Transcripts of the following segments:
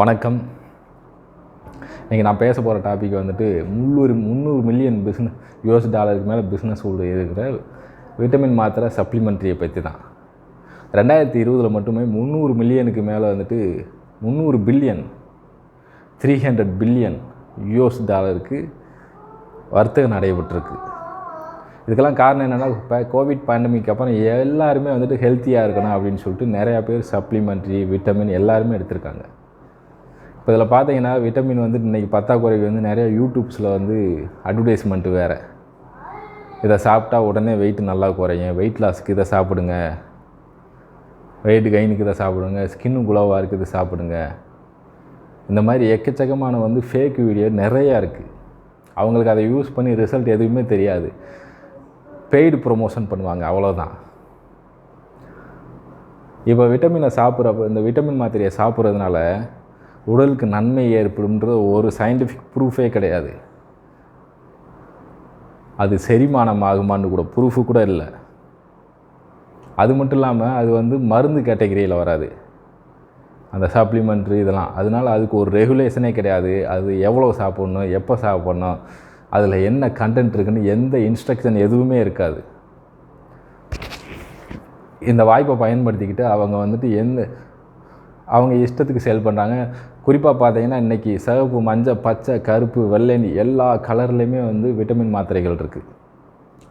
வணக்கம். இன்றைக்கி நான் பேச போகிற டாபிக் வந்துட்டு முந்நூறு முந்நூறு மில்லியன் பிஸ்னஸ் யூஎஸ் டாலருக்கு மேலே பிஸ்னஸ் உள்ள இருக்கிற விட்டமின் மாத்திரை சப்ளிமெண்ட்ரியை பற்றி தான் ரெண்டாயிரத்தி இருபதில் மட்டுமே முந்நூறு மில்லியனுக்கு மேலே வந்துட்டு முந்நூறு billion three hundred billion US டாலருக்கு வர்த்தகம் நடைபெற்றிருக்கு. இதுக்கெல்லாம் காரணம் என்னென்னா இப்போ கோவிட் பேண்டமிக் அப்புறம் எல்லாருமே வந்துட்டு ஹெல்த்தியாக இருக்கணும் அப்படின்னு சொல்லிட்டு நிறையா பேர் சப்ளிமெண்ட்ரி விட்டமின் எல்லாருமே எடுத்திருக்காங்க. இப்போ இதில் பார்த்தீங்கன்னா விட்டமின் வந்து இன்றைக்கி பத்தாக்குறைக்கு வந்து நிறைய யூடியூப்ஸில் வந்து அட்வர்டைஸ்மெண்ட்டு வேறு. இதை சாப்பிட்டா உடனே வெயிட் நல்லா குறையும். வெயிட் லாஸ்க்கு இதை சாப்பிடுங்க. வெயிட் கெயினுக்கு இதை சாப்பிடுங்க. ஸ்கின்னு குளோவாக இருக்குது இதை சாப்பிடுங்க. இந்த மாதிரி எக்கச்சக்கமான வந்து ஃபேக் வீடியோ நிறையா இருக்குது அவங்களுக்கு அதை யூஸ் பண்ணி ரிசல்ட் எதுவுமே தெரியாது. பெய்டு ப்ரொமோஷன் பண்ணுவாங்க அவ்வளோதான் இப்போ விட்டமினை சாப்பிட்றப்ப இந்த விட்டமின் மாத்திரையை சாப்பிட்றதுனால உடலுக்கு நன்மை ஏற்படும்ன்றது ஒரு சயின்டிஃபிக் ப்ரூஃபே கிடையாது. அது செரிமானம் ஆகுமான்னு கூட ப்ரூஃபு கூட இல்லை. அது மட்டும் இல்லாமல் அது வந்து மருந்து கேட்டகரியில் வராது. அந்த சப்ளிமெண்ட்ரி இதெல்லாம். அதனால் அதுக்கு ஒரு ரெகுலேஷனே கிடையாது. அது எவ்வளோ சாப்பிட்ணும் எப்போ சாப்பிட்ணும் அதில் என்ன கண்டென்ட் இருக்குன்னு எந்த இன்ஸ்ட்ரக்ஷன் எதுவுமே இருக்காது. இந்த வாய்ப்பை பயன்படுத்திக்கிட்டு அவங்க வந்துட்டு எந்த அவங்க இஷ்டத்துக்கு சேல் பண்ணுறாங்க குறிப்பாக பார்த்தீங்கன்னா இன்றைக்கி சிவப்பு மஞ்சள் பச்சை கருப்பு வெள்ளைனி எல்லா கலர்லேயுமே வந்து விட்டமின் மாத்திரைகள் இருக்குது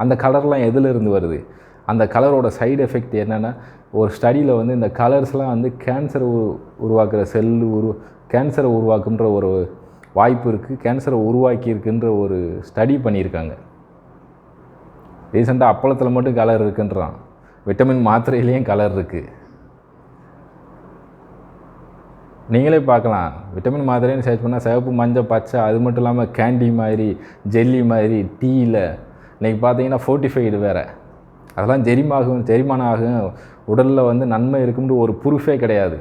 அந்த கலர்லாம் எதிலிருந்து வருது? அந்த கலரோட சைடு எஃபெக்ட் என்னென்னா ஒரு ஸ்டடியில் வந்து இந்த கலர்ஸ்லாம் வந்து கேன்சரை உருவாக்குற செல்லு உரு கேன்சரை உருவாக்குன்ற ஒரு வாய்ப்பு இருக்குது கேன்சரை உருவாக்கியிருக்குன்ற ஒரு ஸ்டடி பண்ணியிருக்காங்க. ரீசெண்டாக அப்பளத்தில் மட்டும் கலர் இருக்குன்றான். விட்டமின் மாத்திரையிலையும் கலர் இருக்குது நீங்களே பார்க்கலாம். விட்டமின் மாத்திரைன்னு சர்ச் பண்ணால் சிவப்பு மஞ்சள் பச்சை அது மட்டும் இல்லாமல் கேண்டி மாதிரி ஜெல்லி மாதிரி டீயில் இன்றைக்கி பார்த்தீங்கன்னா ஃபோர்ட்டிஃபைடு வேறு. அதெல்லாம் ஜெரிமாகும் ஜெரிமானம் ஆகும். உடலில் வந்து நன்மை இருக்கும்னு ஒரு ப்ரூஃபே கிடையாது.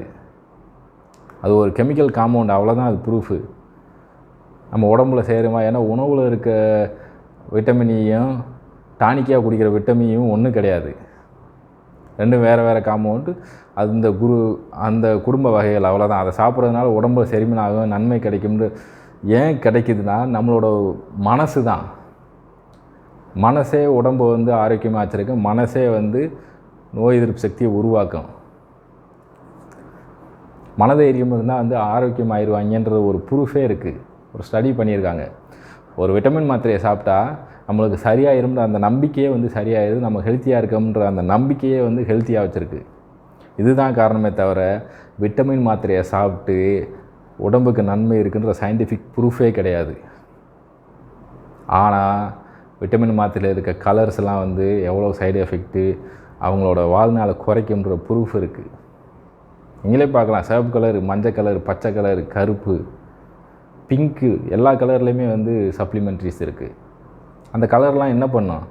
அது ஒரு கெமிக்கல் காம்பவுண்ட் அவ்வளோதான் அது ப்ரூஃபு நம்ம உடம்புல சேருமா? ஏன்னா உணவில் இருக்க விட்டமினியும் டானிக்காக குடிக்கிற விட்டமினியும் ஒன்றும் கிடையாது. ரெண்டும் வேறு வேறு காம்பவுண்டு அது இந்த குரு அந்த குடும்ப வகைகள் அவ்வளோதான் அதை சாப்பிட்றதுனால உடம்புல செரிமன் ஆகும் நன்மை கிடைக்கும்னு ஏன் கிடைக்குதுன்னா நம்மளோட மனசு தான். மனசே உடம்பு வந்து ஆரோக்கியமாக வச்சுருக்கு. மனசே வந்து நோய் எதிர்ப்பு சக்தியை உருவாக்கும். மனதைரியம் இருந்தால் வந்து ஆரோக்கியம் ஆயிடுவாங்கன்ற ஒரு ப்ரூஃபே இருக்குது ஒரு ஸ்டடி பண்ணியிருக்காங்க. ஒரு விட்டமின் மாத்திரையை சாப்பிட்டா நம்மளுக்கு சரியாயிரும்ன்ற அந்த நம்பிக்கையே வந்து சரியாயிருது நம்ம ஹெல்த்தியாக இருக்கோம்ன்ற அந்த நம்பிக்கையே வந்து ஹெல்த்தியாக வச்சுருக்கு. இதுதான் காரணமே தவிர விட்டமின் மாத்திரையை சாப்பிட்டு உடம்புக்கு நன்மை இருக்குன்ற சயின்டிஃபிக் ப்ரூஃபே கிடையாது. ஆனால் விட்டமின் மாத்திரையில் இருக்க கலர்ஸ்லாம் வந்து எவ்வளோ சைடு எஃபெக்ட்டு அவங்களோட வாழ்நாளை குறைக்கும்ன்ற ப்ரூஃப் இருக்குது நீங்களே பார்க்கலாம். சிவப்பு கலர் மஞ்சள் கலர் பச்சை கலர் கருப்பு. பிங்க்கு எல்லா கலர்லேயுமே வந்து சப்ளிமெண்ட்ரிஸ் இருக்குது அந்த கலர்லாம் என்ன பண்ணும்?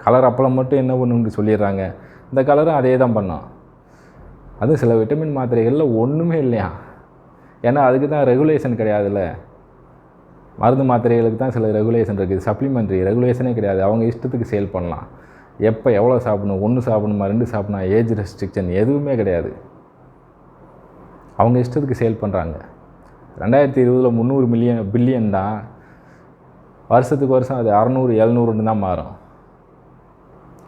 கலர் அப்பளம் மட்டும் என்ன பண்ணுன்னு சொல்லிடுறாங்க. இந்த கலரும் அதே தான் பண்ணும். அதுவும் சில விட்டமின் மாத்திரைகளில் ஒன்றுமே இல்லையா? ஏன்னா அதுக்கு தான் ரெகுலேஷன் கிடையாதுல்ல. மருந்து மாத்திரைகளுக்கு தான் சில ரெகுலேஷன் இருக்குது சப்ளிமெண்ட்ரி ரெகுலேஷனே கிடையாது. அவங்க இஷ்டத்துக்கு சேல் பண்ணலாம். எப்போ எவ்வளோ சாப்பிடணும்? ஒன்று சாப்பிடணுமா? ரெண்டு சாப்பிடணும்? ஏஜ் ரெஸ்ட்ரிக்ஷன் எதுவுமே கிடையாது. அவங்க இஷ்டத்துக்கு சேல் பண்ணுறாங்க ரெண்டாயிரத்தி இருபதில் முந்நூறு மில்லியன் பில்லியன் தான். வருஷத்துக்கு வருஷம் அது அறநூறு எழுநூறுன்னு தான் மாறும்.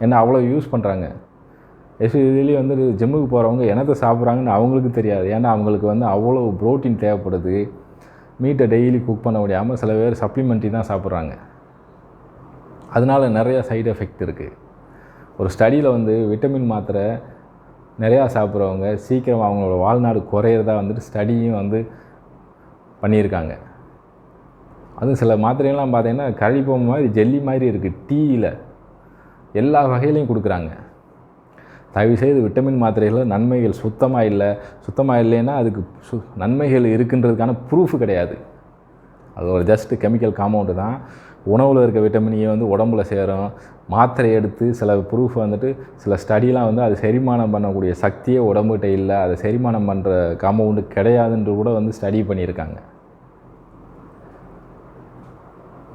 ஏன்னா அவ்வளோ யூஸ் பண்ணுறாங்க எஸ்பெஷலி வந்து ஜிம்முக்கு போகிறவங்க என்னத்தை சாப்பிட்றாங்கன்னு அவங்களுக்கு தெரியாது. ஏன்னா அவங்களுக்கு வந்து அவ்வளோ ப்ரோட்டீன் தேவைப்படுது. மீட்டை டெய்லி குக் பண்ண முடியாமல் சில பேர் சப்ளிமெண்ட்ரி தான் சாப்பிட்றாங்க. அதனால நிறையா சைடு எஃபெக்ட் இருக்குது ஒரு ஸ்டடியில் வந்து விட்டமின் மாத்திரை நிறையா சாப்பிட்றவங்க சீக்கிரம் அவங்களோட வாழ்நாடு குறையிறதா வந்துட்டு ஸ்டடியும் வந்து பண்ணியிருக்காங்க. அதுவும் சில மாத்திரைகள்லாம் பார்த்தீங்கன்னா கழிப்பம் மாதிரி ஜெல்லி மாதிரி இருக்குது டீயில். எல்லா வகையிலையும் கொடுக்குறாங்க. தயவுசெய்து விட்டமின் மாத்திரைகளில் நன்மைகள் சுத்தமாக இல்லை. சுத்தமாக இல்லைன்னா அதுக்கு சு நன்மைகள் இருக்குன்றதுக்கான ப்ரூஃப் கிடையாது. அது ஒரு ஜஸ்ட்டு கெமிக்கல் காம்பவுண்டு தான். உணவில் இருக்க விட்டமினியை e வந்து உடம்புல சேரும். மாத்திரை எடுத்து சில ப்ரூஃப் வந்துட்டு சில ஸ்டடிலாம் வந்து அது செரிமானம் பண்ணக்கூடிய சக்தியே உடம்புகிட்ட இல்லை. அதை செரிமானம் பண்ணுற காம்பவுண்டு கிடையாதுன்று கூட வந்து ஸ்டடி பண்ணியிருக்காங்க.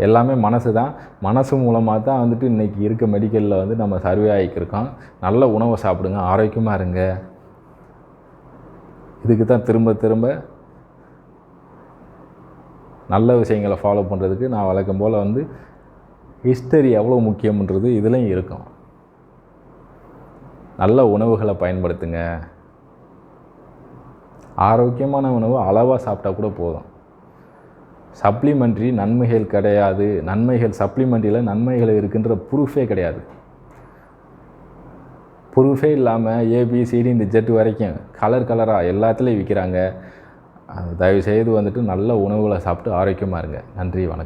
எல்லாமே மனசு தான் மனசு மூலமாக தான் வந்துட்டு இன்றைக்கி இருக்க மெடிக்கலில் வந்து நம்ம சர்வே ஆகிக்கிருக்கோம். நல்ல உணவை சாப்பிடுங்க ஆரோக்கியமாக இருங்க. இதுக்கு தான் திரும்ப திரும்ப நல்ல விஷயங்களை ஃபாலோ பண்ணுறதுக்கு நான் வழக்கம் போல் வந்து ஹிஸ்டரி எவ்வளோ முக்கியம்ன்றது இதுலேயும் இருக்கும். நல்ல உணவுகளை பயன்படுத்துங்க. ஆரோக்கியமான உணவு அளவாக சாப்பிட்டா கூட போதும். சப்ளிமெண்ட்ரி நன்மைகள் கிடையாது. நன்மைகள் சப்ளிமெண்ட்ரியில் நன்மைகள் இருக்குன்ற ப்ரூஃபே கிடையாது. ப்ரூஃபே இல்லாமல் ஏபிசிடி இந்த ஜெட் வரைக்கும் கலர் கலராக எல்லாத்துலேயும் விற்கிறாங்க தயவுசெய்து வந்துட்டு நல்ல உணவுகளை சாப்பிட்டு ஆரோக்கியமாக இருங்க. நன்றி வணக்கம்.